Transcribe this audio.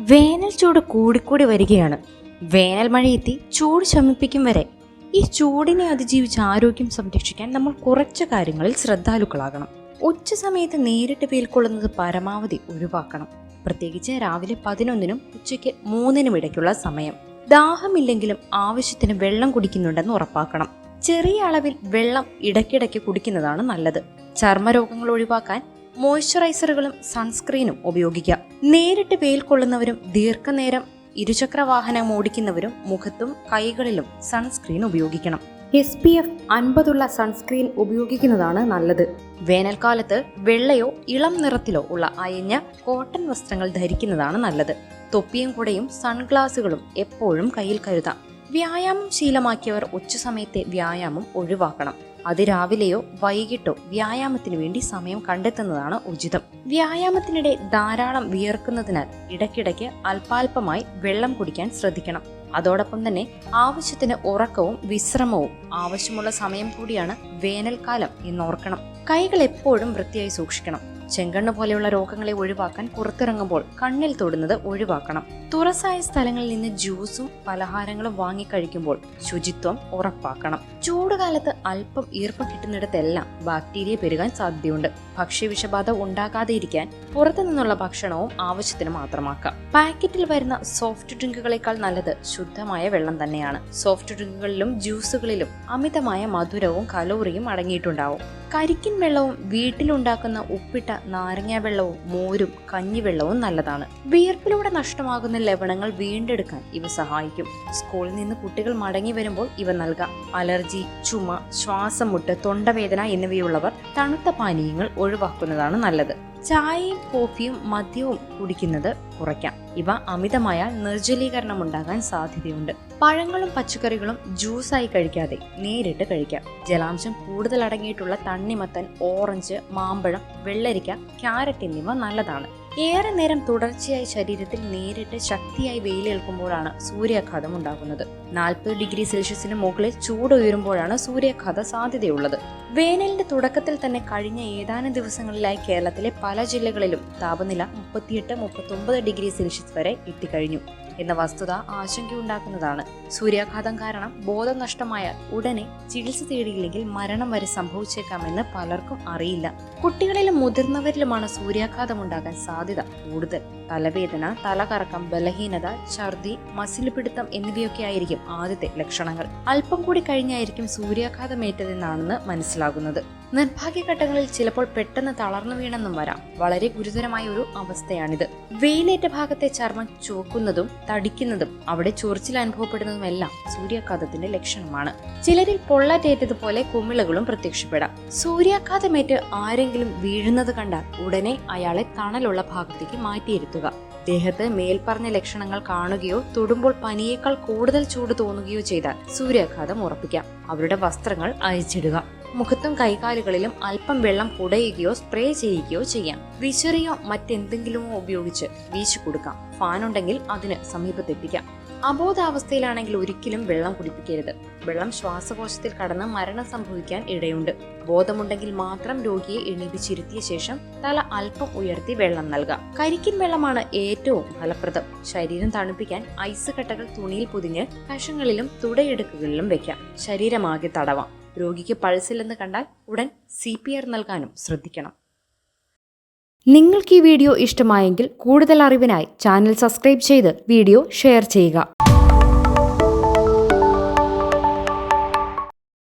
വേനൽ ചൂട് കൂടിക്കൂടി വരികയാണ്. വേനൽ മഴയെത്തി ചൂട് ശമിപ്പിക്കും വരെ. ഈ ചൂടിനെ അതിജീവിച്ച് ആരോഗ്യം സംരക്ഷിക്കാൻ നമ്മൾ കുറച്ച് കാര്യങ്ങളിൽ ശ്രദ്ധാലുക്കളാകണം. ഉച്ച സമയത്ത് നേരിട്ട് വെയിൽക്കൊള്ളുന്നത് പരമാവധി ഒഴിവാക്കണം. പ്രത്യേകിച്ച് രാവിലെ പതിനൊന്നിനും ഉച്ചയ്ക്ക് മൂന്നിനും ഇടയ്ക്കുള്ള സമയം. ദാഹമില്ലെങ്കിലും ആവശ്യത്തിന് വെള്ളം കുടിക്കുന്നുണ്ടെന്ന് ഉറപ്പാക്കണം. ചെറിയ അളവിൽ വെള്ളം ഇടയ്ക്കിടയ്ക്ക് കുടിക്കുന്നതാണ് നല്ലത്. ചർമ്മരോഗങ്ങൾ ഒഴിവാക്കാൻ മോയ്സ്ചറൈസറുകളും സൺസ്ക്രീനും ഉപയോഗിക്കാം. നേരിട്ട് വെയിൽ കൊള്ളുന്നവരും ദീർഘനേരം ഇരുചക്ര വാഹനം ഓടിക്കുന്നവരും മുഖത്തും കൈകളിലും സൺസ്ക്രീൻ ഉപയോഗിക്കണം. എസ് പി എഫ് അൻപതുള്ള സൺസ്ക്രീൻ ഉപയോഗിക്കുന്നതാണ് നല്ലത്. വേനൽക്കാലത്ത് വെള്ളയോ ഇളം നിറത്തിലോ ഉള്ള അയഞ്ഞ കോട്ടൺ വസ്ത്രങ്ങൾ ധരിക്കുന്നതാണ് നല്ലത്. തൊപ്പിയും കുടയും സൺഗ്ലാസുകളും എപ്പോഴും കയ്യിൽ കരുതാം. വ്യായാമം ശീലമാക്കിയവർ ഉച്ചസമയത്തെ വ്യായാമം ഒഴിവാക്കണം. അത് രാവിലെയോ വൈകിട്ടോ വ്യായാമത്തിന് വേണ്ടി സമയം കണ്ടെത്തുന്നതാണ് ഉചിതം. വ്യായാമത്തിനിടെ ധാരാളം വിയർക്കുന്നതിനാൽ ഇടയ്ക്കിടയ്ക്ക് അല്പാൽപമായി വെള്ളം കുടിക്കാൻ ശ്രദ്ധിക്കണം. അതോടൊപ്പം തന്നെ ആവശ്യത്തിന് ഉറക്കവും വിശ്രമവും ആവശ്യമുള്ള സമയം കൂടിയാണ് വേനൽക്കാലം എന്നോർക്കണം. കൈകൾ എപ്പോഴും വൃത്തിയായി സൂക്ഷിക്കണം. ചെങ്കണ്ണ് പോലെയുള്ള രോഗങ്ങളെ ഒഴിവാക്കാൻ പുറത്തിറങ്ങുമ്പോൾ കണ്ണിൽ തൊടുന്നത് ഒഴിവാക്കണം. തുറസായ സ്ഥലങ്ങളിൽ നിന്ന് ജ്യൂസും പലഹാരങ്ങളും വാങ്ങിക്കഴിക്കുമ്പോൾ ശുചിത്വം ഉറപ്പാക്കണം. ചൂടുകാലത്ത് അല്പം ഈർപ്പം കിട്ടുന്നിടത്തെല്ലാം ബാക്ടീരിയ പെരുകാൻ സാധ്യതയുണ്ട്. ഭക്ഷ്യവിഷബാധ ഉണ്ടാകാതെ ഇരിക്കാൻ പുറത്തു നിന്നുള്ള ഭക്ഷണവും ആവശ്യത്തിന് മാത്രമാക്കാം. പാക്കറ്റിൽ വരുന്ന സോഫ്റ്റ് ഡ്രിങ്കുകളെക്കാൾ നല്ലത് ശുദ്ധമായ വെള്ളം തന്നെയാണ്. സോഫ്റ്റ് ഡ്രിങ്കുകളിലും ജ്യൂസുകളിലും അമിതമായ മധുരവും കലോറിയും അടങ്ങിയിട്ടുണ്ടാവും. കരിക്കിൻ വെള്ളവും വീട്ടിലുണ്ടാക്കുന്ന ഉപ്പിട്ട നാരങ്ങ വെള്ളവും മോരും കഞ്ഞിവെള്ളവും നല്ലതാണ്. വിയർപ്പിലൂടെ നഷ്ടമാകുന്ന ലവണങ്ങൾ വീണ്ടെടുക്കാൻ ഇവ സഹായിക്കും. സ്കൂളിൽ നിന്ന് കുട്ടികൾ മടങ്ങി വരുമ്പോൾ ഇവ നൽകാം. അലർജി ചുമ ശ്വാസം മുട്ട് തൊണ്ടവേദന എന്നിവയുള്ളവർ തണുത്ത പാനീയങ്ങൾ ഒഴിവാക്കുന്നതാണ് നല്ലത്. ചായയും കോഫിയും മദ്യവും കുടിക്കുന്നത് കുറയ്ക്കാം. ഇവ അമിതമായാൽ നിർജലീകരണം ഉണ്ടാകാൻ സാധ്യതയുണ്ട്. പഴങ്ങളും പച്ചക്കറികളും ജ്യൂസായി കഴിക്കാതെ നേരിട്ട് കഴിക്കാം. ജലാംശം കൂടുതൽ അടങ്ങിയിട്ടുള്ള തണ്ണിമത്തൻ ഓറഞ്ച് മാമ്പഴം വെള്ളരിക്ക ക്യാരറ്റ് എന്നിവ നല്ലതാണ്. ഏറെ നേരം തുടർച്ചയായി ശരീരത്തിൽ നേരിട്ട് ശക്തിയായി വെയിലേൽക്കുമ്പോഴാണ് സൂര്യാഘാതം ഉണ്ടാകുന്നത്. നാൽപ്പത് ഡിഗ്രി സെൽഷ്യസിന് മുകളിൽ ചൂട് ഉയരുമ്പോഴാണ് സൂര്യാഘാത സാധ്യതയുള്ളത്. വേനലിന്റെ തുടക്കത്തിൽ തന്നെ കഴിഞ്ഞ ഏതാനും ദിവസങ്ങളിലായി കേരളത്തിലെ പല ജില്ലകളിലും താപനില മുപ്പത്തിയെട്ട് മുപ്പത്തൊമ്പത് ഡിഗ്രി സെൽഷ്യസ് വരെ എത്തിക്കഴിഞ്ഞു. എന്ന വസ്തുത ആശങ്കയുണ്ടാക്കുന്നതാണ്. സൂര്യാഘാതം കാരണം ബോധം നഷ്ടമായാൽ ഉടനെ ചികിത്സ തേടിയില്ലെങ്കിൽ മരണം വരെ സംഭവിച്ചേക്കാമെന്ന് പലർക്കും അറിയില്ല. കുട്ടികളിലും മുതിർന്നവരിലുമാണ് സൂര്യാഘാതം ഉണ്ടാകാൻ സാധ്യത കൂടുതൽ. തലവേദന തലകറക്കം ബലഹീനത ഛർദി മസിൽ പിടുത്തം എന്നിവയൊക്കെ ആയിരിക്കും ആദ്യത്തെ ലക്ഷണങ്ങൾ. അല്പം കൂടി കഴിഞ്ഞായിരിക്കും സൂര്യാഘാതമേറ്റതെന്നാണെന്ന് മനസ്സിലാകുന്നത്. നിർഭാഗ്യഘട്ടങ്ങളിൽ ചിലപ്പോൾ പെട്ടെന്ന് തളർന്നു വീണെന്നും വരാം. വളരെ ഗുരുതരമായ ഒരു അവസ്ഥയാണിത്. വെയിലേറ്റ ഭാഗത്തെ ചർമ്മം ചുവക്കുന്നതും തടിക്കുന്നതും അവിടെ ചൊറിച്ചിൽ അനുഭവപ്പെടുന്നതുമെല്ലാം സൂര്യാഘാതത്തിന്റെ ലക്ഷണമാണ്. ചിലരിൽ പൊള്ളാറ്റേറ്റതുപോലെ കുമിളകളും പ്രത്യക്ഷപ്പെടാം. സൂര്യാഘാതമേറ്റ് ആരെങ്കിലും വീഴുന്നത് കണ്ടാൽ ഉടനെ അയാളെ തണലുള്ള ഭാഗത്തേക്ക് മാറ്റിയിരുത്തുക. ദേഹത്ത് മേൽപ്പറഞ്ഞ ലക്ഷണങ്ങൾ കാണുകയോ തൊടുമ്പോൾ പനിയേക്കാൾ കൂടുതൽ ചൂട് തോന്നുകയോ ചെയ്താൽ സൂര്യാഘാതം ഉറപ്പിക്കാം. അവരുടെ വസ്ത്രങ്ങൾ അയച്ചിടുക മുഖത്തും കൈകാലുകളിലും അല്പം വെള്ളം കുടയുകയോ സ്പ്രേ ചെയ്യുകയോ ചെയ്യാം. വിശറിയോ മറ്റെന്തെങ്കിലുമോ ഉപയോഗിച്ച് വീശി കൊടുക്കാം. ഫാൻ ഉണ്ടെങ്കിൽ അതിന് സമീപത്തെത്തിക്കാം അബോധാവസ്ഥയിലാണെങ്കിൽ ഒരിക്കലും വെള്ളം കുടിപ്പിക്കരുത്. വെള്ളം ശ്വാസകോശത്തിൽ കടന്ന് മരണം സംഭവിക്കാൻ ഇടയുണ്ട്. ബോധമുണ്ടെങ്കിൽ മാത്രം രോഗിയെ എണീപിച്ചിരുത്തിയ ശേഷം തല അല്പം ഉയർത്തി വെള്ളം നൽകാം. കരിക്കിൻ വെള്ളമാണ് ഏറ്റവും ഫലപ്രദം. ശരീരം തണുപ്പിക്കാൻ ഐസ് കട്ടകൾ തുണിയിൽ പൊതിഞ്ഞ് കഷങ്ങളിലും തുടയെടുക്കുകളിലും വെക്കാം. ശരീരമാകെ തടവാം. രോഗിക്ക് പൾസില്ലെന്ന് കണ്ടാൽ ഉടൻ സി പി ആർ നൽകാനും ശ്രദ്ധിക്കണം. നിങ്ങൾക്ക് ഈ വീഡിയോ ഇഷ്ടമായെങ്കിൽ കൂടുതൽ അറിവിനായി ചാനൽ സബ്സ്ക്രൈബ് ചെയ്ത് വീഡിയോ ഷെയർ ചെയ്യുക.